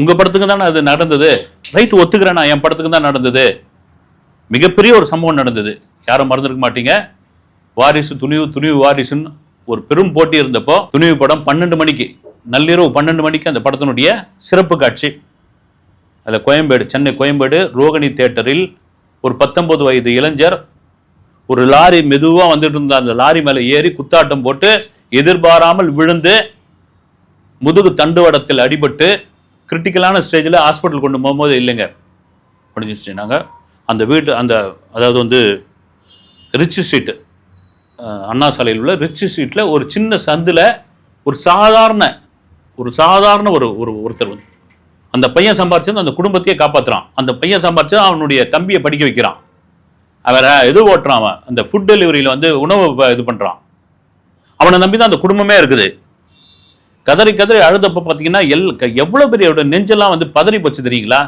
உங்க படத்துக்கு தானே அது நடந்தது? ரைட் ஒத்துக்கிறேன்? நான் என் படத்துக்கு தான் நடந்தது. மிகப்பெரிய ஒரு சம்பவம் நடந்தது. யாரும் மறந்துருக்க மாட்டீங்க. வாரிசு துணிவு துணிவு வாரிசுன்னு ஒரு பெரும் போட்டி இருந்தப்போ துணிவு படம் பன்னெண்டு மணிக்கு நள்ளிரவு பன்னெண்டு மணிக்கு அந்த படத்தினுடைய சிறப்பு காட்சி. அதில் கோயம்பேடு சென்னை கோயம்பேடு ரோகிணி தேட்டரில் ஒரு பத்தொன்பது வயது இளைஞர் ஒரு லாரி மெதுவாக வந்துட்டு இருந்த அந்த லாரி மேலே ஏறி குத்தாட்டம் போட்டு எதிர்பாராமல் விழுந்து முதுகு தண்டுவடத்தில் அடிபட்டு கிரிட்டிக்கலான ஸ்டேஜில் ஹாஸ்பிட்டல் கொண்டு போகும்போது இல்லைங்க. முடிஞ்சிச்சு நாங்கள் அந்த வீட்டு அந்த அதாவது வந்து ரிச் ஸ்ட்ரீட்டு அண்ணா சாலையில் உள்ள ரிச் ஸ்ட்ரீட்டில் ஒரு சின்ன சந்தில் ஒரு சாதாரண ஒரு சாதாரண ஒரு ஒரு ஒருத்தர் வந்து அந்த பையன் சம்பாரிச்சது அந்த குடும்பத்தையே காப்பாற்றுறான் அந்த பையன் சம்பாரிச்சது அவனுடைய தம்பியை படிக்க வைக்கிறான். அவரை எது ஓட்டுறான் அவன்? அந்த ஃபுட் டெலிவரியில் வந்து உணவு இது பண்ணுறான் அவனை நம்பி தான் அந்த குடும்பமே இருக்குது. கதறி கதறி அழுதப்ப பார்த்தீங்கன்னா எல் எவ்வளோ பெரிய நெஞ்செல்லாம் வந்து பதறி போச்சு தெரியுங்களா?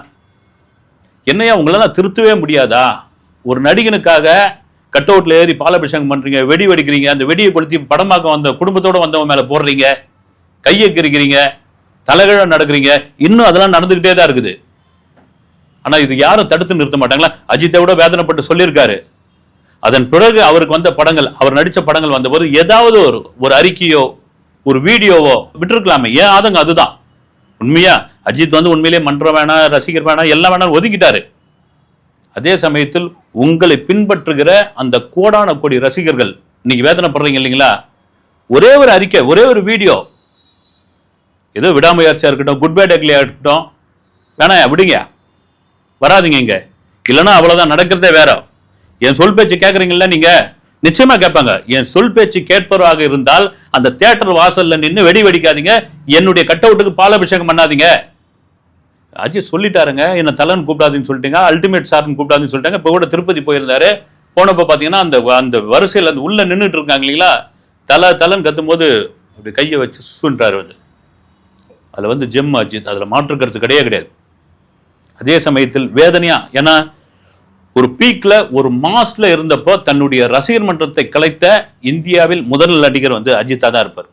என்னையா உங்களால் திருத்தவே முடியாதா? ஒரு நடிகனுக்காக கட் அவுட்டில் ஏறி பாலாபிஷேகம் பண்ணுறீங்க வெடி வெடிக்கிறீங்க அந்த வெடியை கொளுத்தி படமாக்க வந்த குடும்பத்தோடு வந்தவன் மேலே போடுறீங்க கையை கிரிக்கிறீங்க தலைகழ நடக்கிறீங்க இன்னும் அதெல்லாம் நடந்துக்கிட்டே தான் இருக்குது. ஆனால் இது யாரும் தடுத்து நிறுத்த மாட்டாங்களா? அஜித்தை விட வேதனைப்பட்டு சொல்லியிருக்காரு. அதன் பிறகு அவருக்கு வந்த படங்கள் அவர் நடித்த படங்கள் வந்தபோது ஏதாவது ஒரு ஒரு அறிக்கையோ ஒரு வீடியோவோ விட்டுருக்கலாமே. ஏன்? ஆதங்கம் அதுதான். உண்மையா? அஜித் வந்து உண்மையிலேயே மன்றம் வேணாம் ரசிகர் வேணாம் எல்லாம் வேணாம் ஒதுக்கிட்டாரு அதே சமயத்தில் உங்களை பின்பற்றுகிற அந்த கோடான கோடி ரசிகர்கள் இன்னைக்கு வேதனைப்படுறீங்க இல்லைங்களா? ஒரே ஒரு அறிக்கை ஒரே ஒரு வீடியோ. ஏதோ விடாமுயற்சியாக இருக்கட்டும் குட் பை டெக்லியா இருக்கட்டும். வேணாம் விடுங்க. வராதீங்க இங்கே. இல்லைன்னா அவ்வளோதான் நடக்கிறதே வேற. என் சொல் பேச்சு கேட்குறீங்களா நீங்கள் நிச்சயமா கேட்பாங்க. என் சொல் பேச்சு கேட்பவராக இருந்தால் அந்த தியேட்டர் வாசல்ல நின்று வெடி வெடிக்காதீங்க. என்னுடைய கட் அவுட்டுக்கு பாலாபிஷேகம் பண்ணாதீங்க. அஜித் சொல்லிட்டாருங்க. என்ன தலன் கூப்பிடாதுன்னு சொல்லிட்டீங்க. அல்டிமேட் சார்னு கூப்பிடாதுன்னு சொல்லிட்டாங்க. இப்போ கூட திருப்பதி போயிருந்தாரு. போனப்போ பார்த்தீங்கன்னா அந்த அந்த வரிசையில் அந்த உள்ள நின்றுட்டு இருக்காங்க இல்லைங்களா? தலை தலன் கத்தும் போது அப்படி கையை வச்சு சுன்றாரு வந்து. அதில் வந்து ஜெம் அஜித். அதில் மாற்றுக்கிறது கிடையாது கிடையாது. அதே சமயத்தில் வேதனையா? ஏன்னா ஒரு பீக்ல ஒரு மாஸ்ல இருந்தப்போ தன்னுடைய ரசிகர் மன்றத்தை கலைத்த இந்தியாவில் முதல் நடிகர் வந்து அஜித்தா தான் இருப்பார்.